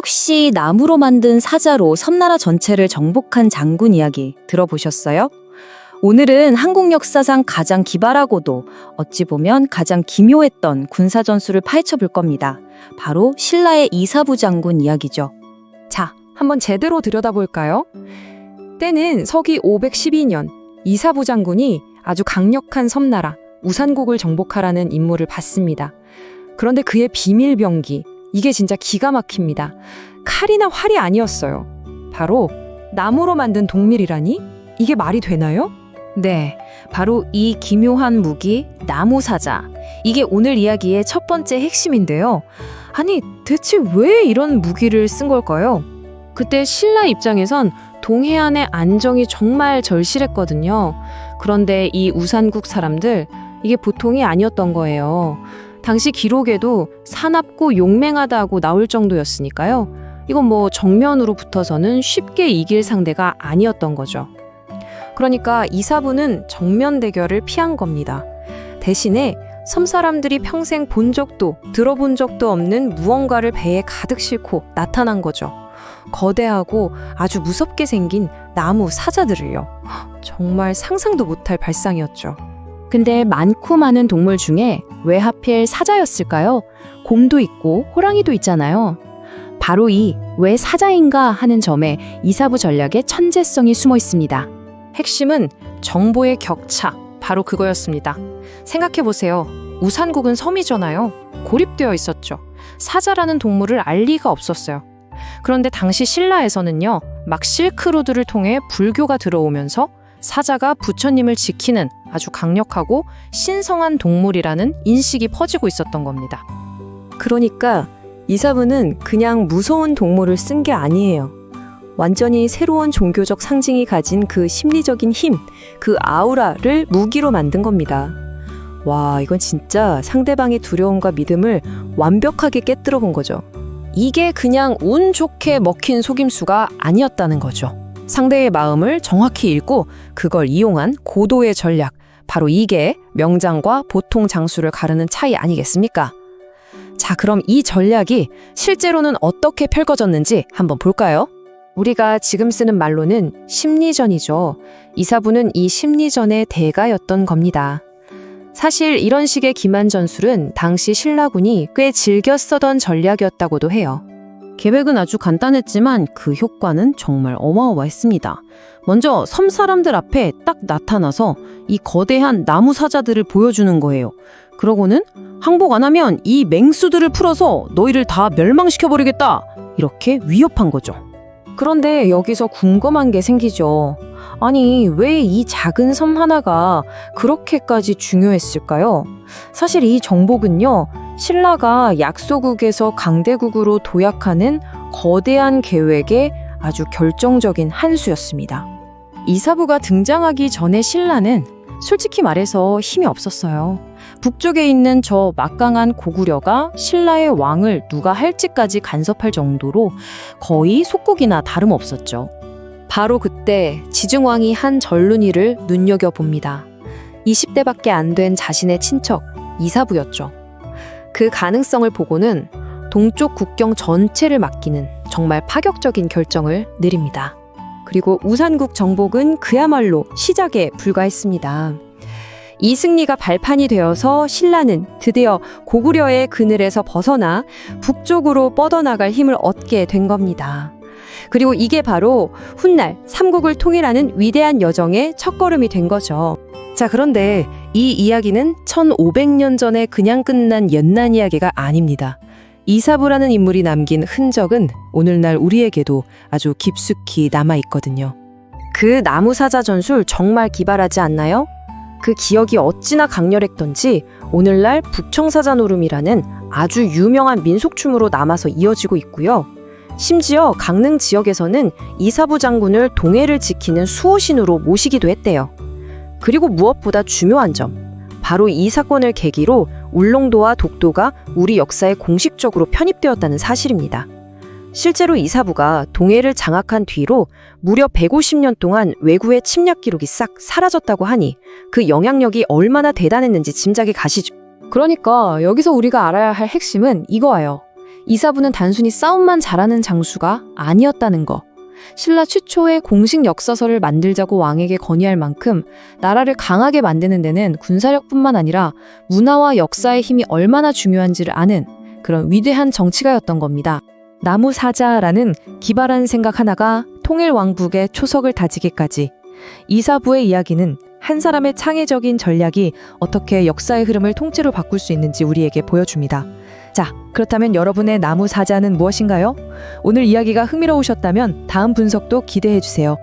혹시 나무로 만든 사자로 섬나라 전체를 정복한 장군 이야기 들어보셨어요? 오늘은 한국 역사상 가장 기발하고도 어찌 보면 가장 기묘했던 군사 전술을 파헤쳐 볼 겁니다. 바로 신라의 이사부 장군 이야기죠. 자, 한번 제대로 들여다볼까요? 때는 서기 512년 이사부 장군이 아주 강력한 섬나라 우산국을 정복하라는 임무를 받습니다. 그런데 그의 비밀 병기 이게 진짜 기가 막힙니다. 칼이나 활이 아니었어요. 바로 나무로 만든 동밀이라니? 이게 말이 되나요? 네, 바로 이 기묘한 무기 나무 사자. 이게 오늘 이야기의 첫 번째 핵심인데요. 아니, 대체 왜 이런 무기를 쓴 걸까요? 그때 신라 입장에선 동해안의 안정이 정말 절실했거든요. 그런데 이 우산국 사람들 이게 보통이 아니었던 거예요. 당시 기록에도 사납고 용맹하다고 나올 정도였으니까요. 이건 뭐 정면으로 붙어서는 쉽게 이길 상대가 아니었던 거죠. 그러니까 이사부는 정면 대결을 피한 겁니다. 대신에 섬 사람들이 평생 본 적도 들어본 적도 없는 무언가를 배에 가득 싣고 나타난 거죠. 거대하고 아주 무섭게 생긴 나무 사자들을요. 정말 상상도 못할 발상이었죠. 근데 많고 많은 동물 중에 왜 하필 사자였을까요? 곰도 있고 호랑이도 있잖아요. 바로 이 왜 사자인가 하는 점에 이사부 전략의 천재성이 숨어 있습니다. 핵심은 정보의 격차, 바로 그거였습니다. 생각해보세요. 우산국은 섬이잖아요. 고립되어 있었죠. 사자라는 동물을 알 리가 없었어요. 그런데 당시 신라에서는요, 막 실크로드를 통해 불교가 들어오면서 사자가 부처님을 지키는 아주 강력하고 신성한 동물이라는 인식이 퍼지고 있었던 겁니다. 그러니까 이사부는 그냥 무서운 동물을 쓴 게 아니에요. 완전히 새로운 종교적 상징이 가진 그 심리적인 힘, 그 아우라를 무기로 만든 겁니다. 와, 이건 진짜 상대방의 두려움과 믿음을 완벽하게 깨뜨려 본 거죠. 이게 그냥 운 좋게 먹힌 속임수가 아니었다는 거죠. 상대의 마음을 정확히 읽고 그걸 이용한 고도의 전략. 바로 이게 명장과 보통 장수를 가르는 차이 아니겠습니까? 자, 그럼 이 전략이 실제로는 어떻게 펼쳐졌는지 한번 볼까요? 우리가 지금 쓰는 말로는 심리전이죠. 이사부는 이 심리전의 대가였던 겁니다. 사실 이런 식의 기만 전술은 당시 신라군이 꽤 즐겨 쓰던 전략이었다고도 해요. 계획은 아주 간단했지만 그 효과는 정말 어마어마했습니다. 먼저 섬 사람들 앞에 딱 나타나서 이 거대한 나무 사자들을 보여주는 거예요. 그러고는 항복 안 하면 이 맹수들을 풀어서 너희를 다 멸망시켜버리겠다. 이렇게 위협한 거죠. 그런데 여기서 궁금한 게 생기죠. 아니, 왜 이 작은 섬 하나가 그렇게까지 중요했을까요? 사실 이 정복은요, 신라가 약소국에서 강대국으로 도약하는 거대한 계획의 아주 결정적인 한 수였습니다. 이사부가 등장하기 전에 신라는 솔직히 말해서 힘이 없었어요. 북쪽에 있는 저 막강한 고구려가 신라의 왕을 누가 할지까지 간섭할 정도로 거의 속국이나 다름없었죠. 바로 그때 지중왕이 한 전륜이를 눈여겨봅니다. 20대밖에 안 된 자신의 친척 이사부였죠. 그 가능성을 보고는 동쪽 국경 전체를 맡기는 정말 파격적인 결정을 내립니다. 그리고 우산국 정복은 그야말로 시작에 불과했습니다. 이 승리가 발판이 되어서 신라는 드디어 고구려의 그늘에서 벗어나 북쪽으로 뻗어나갈 힘을 얻게 된 겁니다. 그리고 이게 바로 훗날 삼국을 통일하는 위대한 여정의 첫걸음이 된 거죠. 자, 그런데 이 이야기는 1500년 전에 그냥 끝난 옛날 이야기가 아닙니다. 이사부라는 인물이 남긴 흔적은 오늘날 우리에게도 아주 깊숙이 남아 있거든요. 그 나무사자 전술 정말 기발하지 않나요? 그 기억이 어찌나 강렬했던지 오늘날 북청사자 노름이라는 아주 유명한 민속춤으로 남아서 이어지고 있고요. 심지어 강릉 지역에서는 이사부 장군을 동해를 지키는 수호신으로 모시기도 했대요. 그리고 무엇보다 중요한 점, 바로 이 사건을 계기로 울릉도와 독도가 우리 역사에 공식적으로 편입되었다는 사실입니다. 실제로 이사부가 동해를 장악한 뒤로 무려 150년 동안 외구의 침략 기록이 싹 사라졌다고 하니 그 영향력이 얼마나 대단했는지 짐작이 가시죠. 그러니까 여기서 우리가 알아야 할 핵심은 이거예요. 이사부는 단순히 싸움만 잘하는 장수가 아니었다는 거. 신라 최초의 공식 역사서를 만들자고 왕에게 건의할 만큼 나라를 강하게 만드는 데는 군사력뿐만 아니라 문화와 역사의 힘이 얼마나 중요한지를 아는 그런 위대한 정치가였던 겁니다. 나무 사자라는 기발한 생각 하나가 통일 왕국의 초석을 다지기까지 이사부의 이야기는 한 사람의 창의적인 전략이 어떻게 역사의 흐름을 통째로 바꿀 수 있는지 우리에게 보여줍니다. 자, 그렇다면 여러분의 나무 사자는 무엇인가요? 오늘 이야기가 흥미로우셨다면 다음 분석도 기대해 주세요.